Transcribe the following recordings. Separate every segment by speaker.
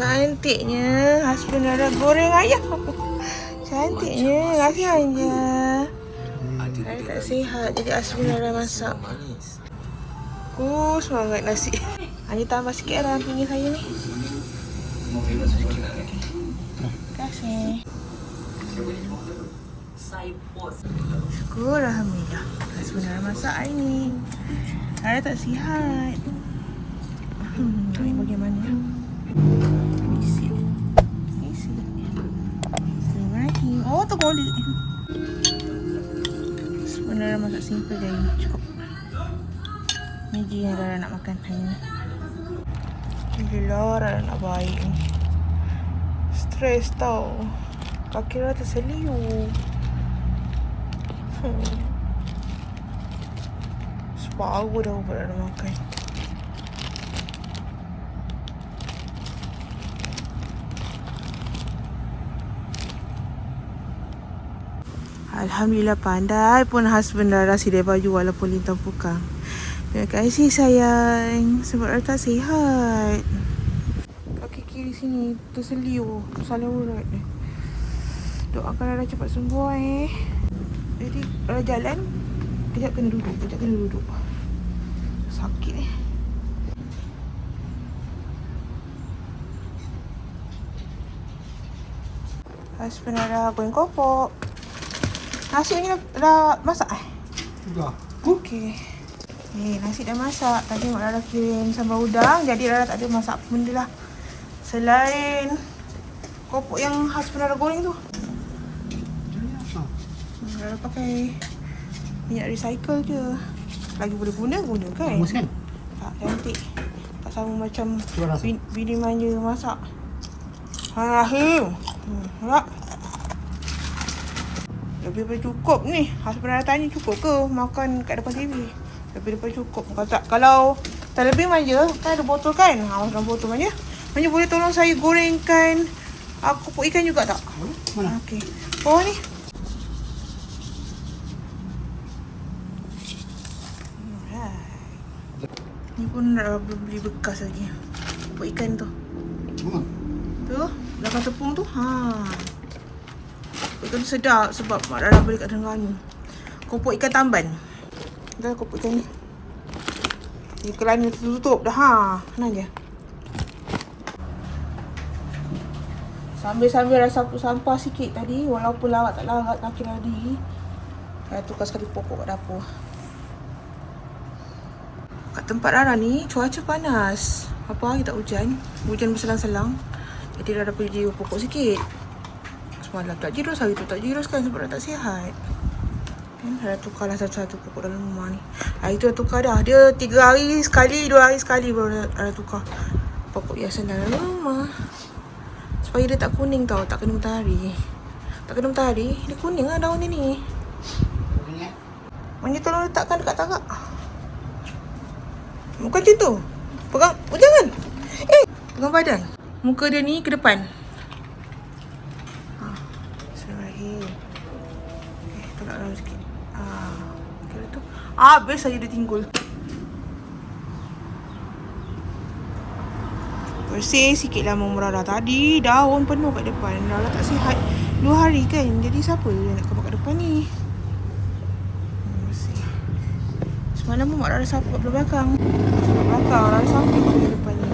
Speaker 1: Cantiknya husband Rara goreng ayam. Cantiknya. Kasihannya. Rara tak sihat jadi husband Rara masak. Oh, semangat nasi. Hanya tambah sikit lah pinggir saya ni. Terima kasih. Syukur Alhamdulillah. Husband Rara masak hari ni. Rara tak sihat. Hmm, bagaimana Bismillahirrahmanirrahim. Oh, tu kulit. Sebenarnya masak simple je ini. Cukup. Ni je yang Rara nak makan hari ni. Gila Rara nak baik ni. Stres tau. Kaki Rara terseliu. Hmm. Separuh dah buat Rara makan. Alhamdulillah pandai pun husband Rara sidai baju walaupun lintang pukang. Terima kasih sayang sebab Rara tak sihat. Kaki kiri sini terseliu, salah urat. Doakan Rara cepat sembuh eh. Jadi Rara jalan, kejap kena duduk, kejap kena duduk. Sakit eh. Husband Rara goreng kopok. Nasi ni dah, dah masak eh?
Speaker 2: Sudah.
Speaker 1: Okey. Eh, nasi dah masak. Tadi Mak Rara kirim sambal udang. Jadi Rara tak ada masak apa benda lah. Selain kopok yang khas Rara goreng tu.
Speaker 2: Jadi apa?
Speaker 1: Hmm, Rara pakai minyak recycle je. Lagi boleh guna, guna kan?
Speaker 2: Bagus kan?
Speaker 1: Tak, cantik. Tak sama macam bini manja masak. Ha, Rahim. Hmm, tak. Lebih daripada cukup ni. Husband Rara tanya cukup ke makan kat depan TV. Lebih daripada cukup. Kalau tak, kalau tak lebih manja, kan ada botol kan? Ha, dalam botol manja. Manja boleh tolong saya gorengkan uh, kopok ikan juga tak?
Speaker 2: Mana?
Speaker 1: Okey. Oh ni. Alright. Ni pun dah belum beli bekas lagi. Kopok ikan tu.
Speaker 2: Mana?
Speaker 1: Tu, belakang tepung tu. Ha. Tu sedap sebab Mak Rara beli kat Terengganu. Kopok ikan tamban. Dah kopok ikan ni. Ni kelana tertutup dah. Ha. Tenang je. Sambil-sambil rasa sapu sampah sikit tadi Walaupun lawak tak larat kaki tadi Saya tukar sekali pokok kat dapur Kat tempat Rara ni cuaca panas Apa hari tak hujan Hujan berselang-selang Jadi Rara pergi pokok sikit Semalam tak jirus, hari tu tak jirus kan sebab tak sihat kan Rara tukarlah satu-satu pokok dalam rumah ni Hari tu dah tukar dah Dia tiga hari sekali, dua hari sekali baru Rara tukar Pokok hiasan dalam rumah Supaya dia tak kuning tau, tak kena matahari. Tak kena matahari, dia kuning lah daun dia ni.
Speaker 2: Ini eh?
Speaker 1: Manja tolong letakkan dekat tarak. Bukan macam tu. Pegang, oh jangan. Eh, pegang badan. Muka dia ni ke depan. Habis saya dia tinggul. Bersih sikit lah Mama Rara tadi. Daun penuh kat depan. Rara tak sihat. Dua hari kan? Jadi siapa yang nak kebak kat depan ni? Hmm, Semalam pun Mak Rara sapu kat belakang. Belakang Rara sapu kat depan ni.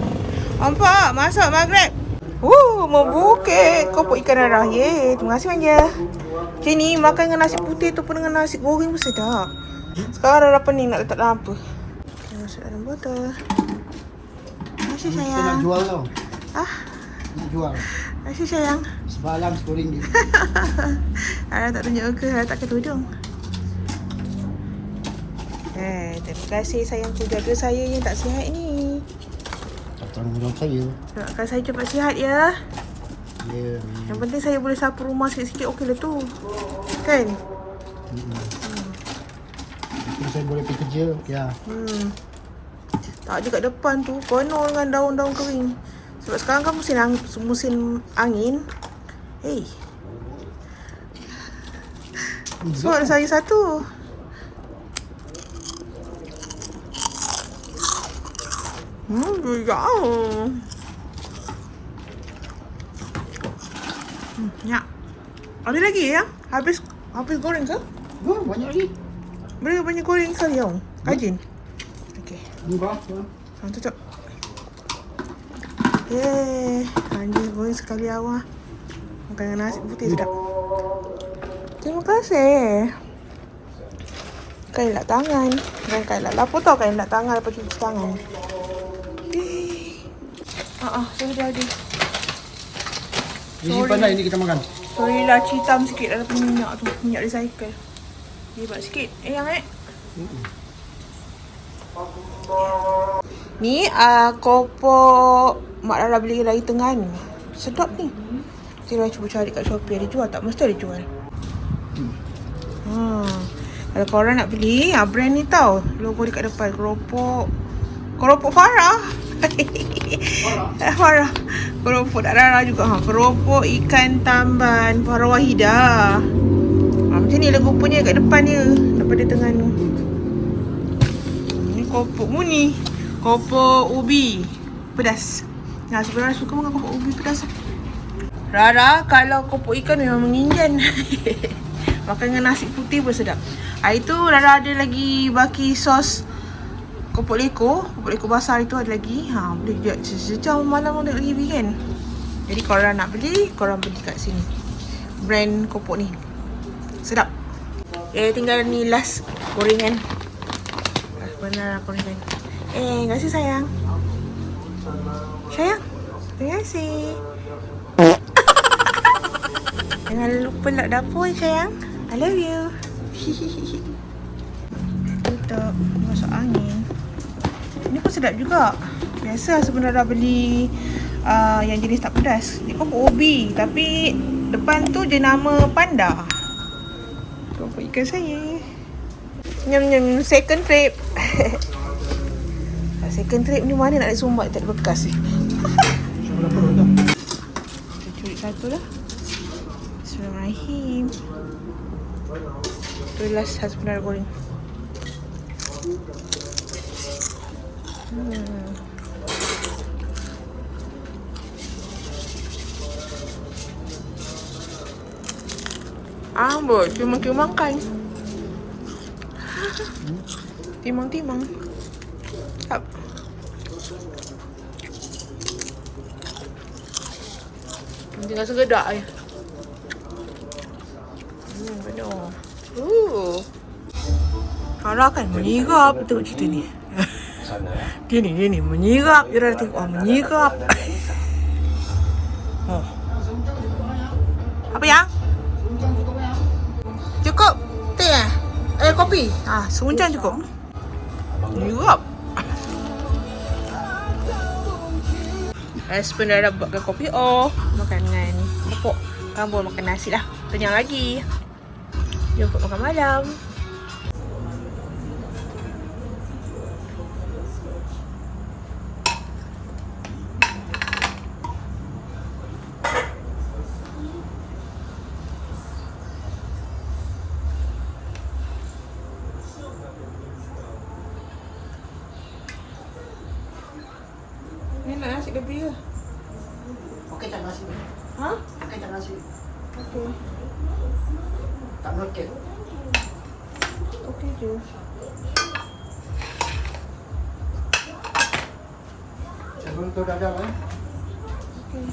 Speaker 1: Nampak? Masak maghrib. Uh, membukit Kopok ikan Rara Yeay Terima kasih manja. Macam ni Makan dengan nasi putih tu pun Dengan nasi goreng pun sedap Sekarang Rara pening nak letak dalam apa Okay, masuk dalam botol Terima kasih
Speaker 2: Kita nak
Speaker 1: sayang
Speaker 2: jual tau.
Speaker 1: Ah,
Speaker 2: Nak jual.
Speaker 1: terima kasih sayang
Speaker 2: Semalam RM10.
Speaker 1: Ara tak tunjuk ke Ara tak ketudung Eh, terima kasih sayangku jaga saya yang tak sihat ni.
Speaker 2: Tak tanggungjawab saya.
Speaker 1: Doakan saya cepat sihat ya.
Speaker 2: Ya.
Speaker 1: Yang penting saya boleh sapu rumah sikit-sikit okey lah tu. Kan?
Speaker 2: Hmm. Mungkin saya boleh pergi kerja. Ya.
Speaker 1: Hmm. Tak ada kat depan tu penuh dengan daun-daun kering. Sebab sekarang kan musim ang- musim angin. Hey, so ada saya satu. Hmm, jauh. Hmm, ya. Ada lagi ya? Habis habis goreng ke?
Speaker 2: Oh, banyak lagi.
Speaker 1: Boleh banyak goreng sekali tau. Rajin. Okey.
Speaker 2: Buka.
Speaker 1: Ha, tutup. Yeay. Anjing goreng sekali awak. Makan dengan nasi putih sedap. Terima kasih. Kain lap tangan. Bukan kain lap lapor tau kain lap tangan lepas cuci tangan. Ah, ah, saya dah ada.
Speaker 2: Ini simpan ini kita makan.
Speaker 1: Sorry lah hitam sikit dalam minyak tu. Minyak recycle. Hebat sikit. Eh yang eh. Ni uh, kopok Mak Rara beli lagi tengah ni. Sedap ni. Nanti Rara cuba cari kat Shopee ada jual tak? Mesti ada jual. Ha. Kalau korang nak beli, ha, brand ni tau. Logo dekat depan. Keropok. Keropok Farah. Farah? Farah. Keropok tak Rara juga. Ha. Keropok ikan tamban Farah Wahidah. Macam ni logo punya kat depan dia. Daripada tengah ni. Ni kopok mu ni. Kopok ubi pedas. Nah, sebenarnya suka makan kopok ubi pedas. Rara kalau kopok ikan memang menginjan. makan dengan nasi putih pun sedap. Hari tu Rara ada lagi baki sos kopok leko. Kopok leko basah itu ada lagi. Ha, boleh juga sejam malam ada lagi kan. Jadi korang nak beli, korang beli kat sini. Brand kopok ni. Sedap. Eh, tinggal ni last gorengan. Benar gorengan. Eh, terima kasih sayang. Sayang. Terima kasih. Jangan lupa lock dapur sayang. I love you. Tutup. Masuk angin. Ini pun sedap juga. Biasa sebenarnya beli uh, yang jenis tak pedas. Ni kopok ubi. Tapi depan tu je nama panda. Ikan saya. Nyam nyam second trip. second trip ni mana nak ada sumbat tak ada bekas ni. Kita curi satu lah. Bismillahirrahmanirrahim. Tu last sebenarnya goreng. Hmm. Amboi, timang-timang kan. Timang-timang. Up. Tinggal segedak je. Hmm, penuh. Uh. Farah kan menyirap tengok cerita ni. dia ni, dia ni menyirap. Dia dah tengok, oh, menyirap. oh. Apa yang? Kopi? Ah, seuncan cukup. Menyirap. Husband dah buatkan kopi oh Makan dengan kopok Kamu makan nasi lah Kenyang lagi untuk makan malam nak ke?
Speaker 2: Okey tak nasi.
Speaker 1: Ha?
Speaker 2: Okey tak nasi.
Speaker 1: Okey
Speaker 2: Tak melekat.
Speaker 1: Okey je
Speaker 2: Sebelum tu dah eh.
Speaker 1: Okey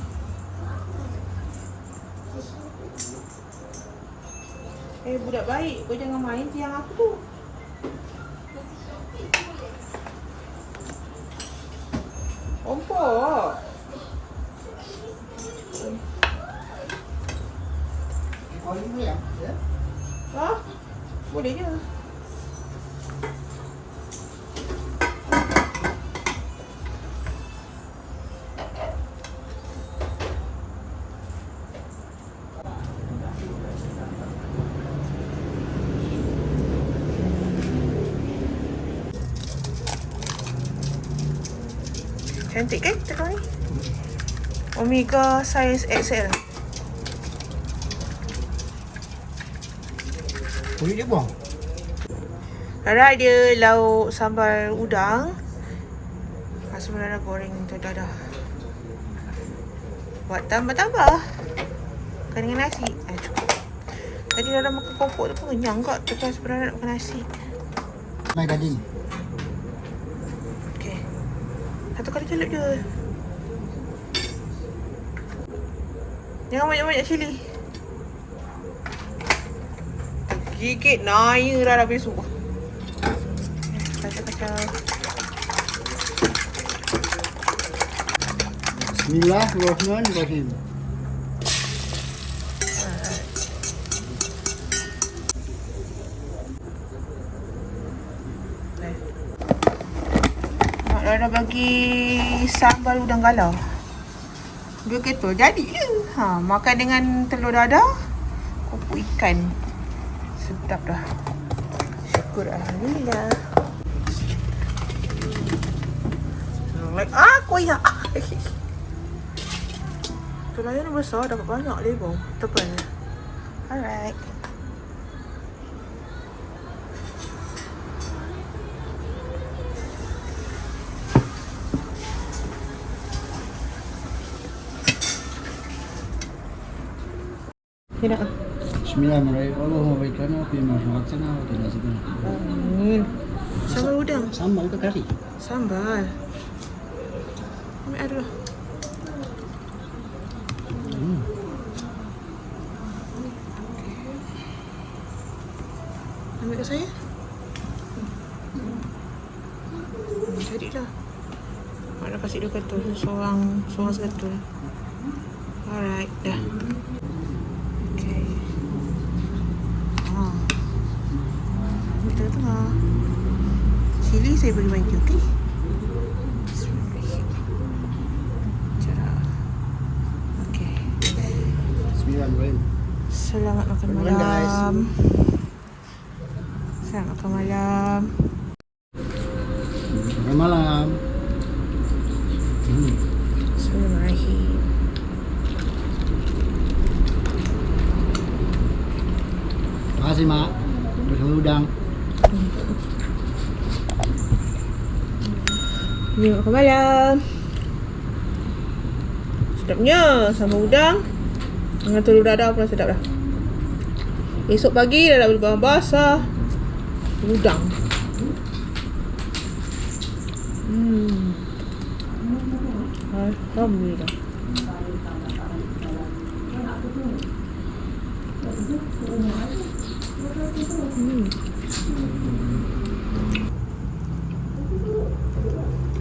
Speaker 1: Eh budak baik, kau jangan main tiang aku tu. Ompok.
Speaker 2: Kau ni ya. Ya.
Speaker 1: Ha? Boleh je. Cantik kan tekau ni? Omega size XL.
Speaker 2: Kulit dia buang.
Speaker 1: Rara ada lauk sambal udang. Ah, sebenarnya goreng tu dah dah. Buat tambah-tambah. Makan dengan nasi. Ah, cukup. Tadi Rara makan keropok tu pun kenyang kak. Tapi sebenarnya nak makan nasi.
Speaker 2: Mai gading.
Speaker 1: Okey. Satu kali celup je. Jangan banyak-banyak cili. Gigit naya Rara besok. Kacau-kacau.
Speaker 2: Bismillahirrahmanirrahim.
Speaker 1: Rara bagi sambal udang galah. Dua ketul. Jadi je. Ha, makan dengan telur dadah. Kopuk ikan. Sedap dah. Syukur Alhamdulillah. Like, ah, koyak. Tulayan ni besar. Dapat banyak lebong. Tebal. Alright. Tidak.
Speaker 2: Bismillahirrahmanirrahim. Allahumma baikana fi ma khalaqtana wa qina azabana.
Speaker 1: Amin. Sambal udang.
Speaker 2: Sambal ke kari?
Speaker 1: Sambal. Ambil air dulu.
Speaker 2: Hmm.
Speaker 1: Ambil ke saya. Hmm, jadilah. Mak dah kasih dua ketul. Seorang, seorang seketul. Alright, dah. Okay. Ah. Saya bagi bagi, okey? Bismillahirrahmanirrahim. Cara. Okey.
Speaker 2: Bismillahirrahmanirrahim.
Speaker 1: Selamat makan malam. Selamat makan malam.
Speaker 2: Makan malam. Hmm.
Speaker 1: Bismillahirrahmanirrahim.
Speaker 2: Terima kasih, Mak. Bersama udang.
Speaker 1: Makan malam. Sedapnya sama udang. Dengan telur dadah pun sedap dah. Esok pagi dah dapat bahan basah. Udang. Hmm. Alhamdulillah. Hmm.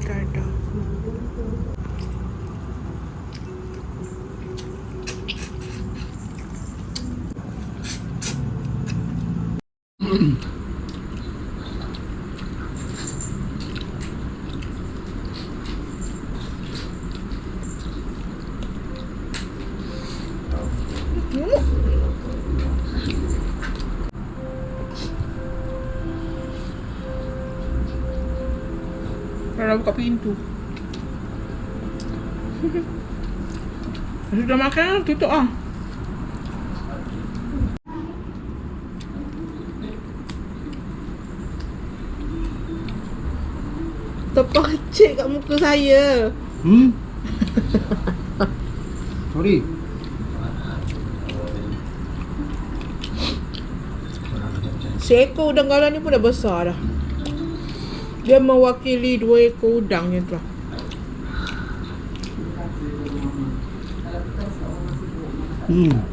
Speaker 1: Dadah. Kalau buka pintu. Sudah makan, tutup ah. Terpacik kat muka saya.
Speaker 2: Hmm? Sorry.
Speaker 1: Seekor udang galah ni pun dah besar dah. Dia mewakili dua ekor udang yang tu lah.
Speaker 2: Hmm.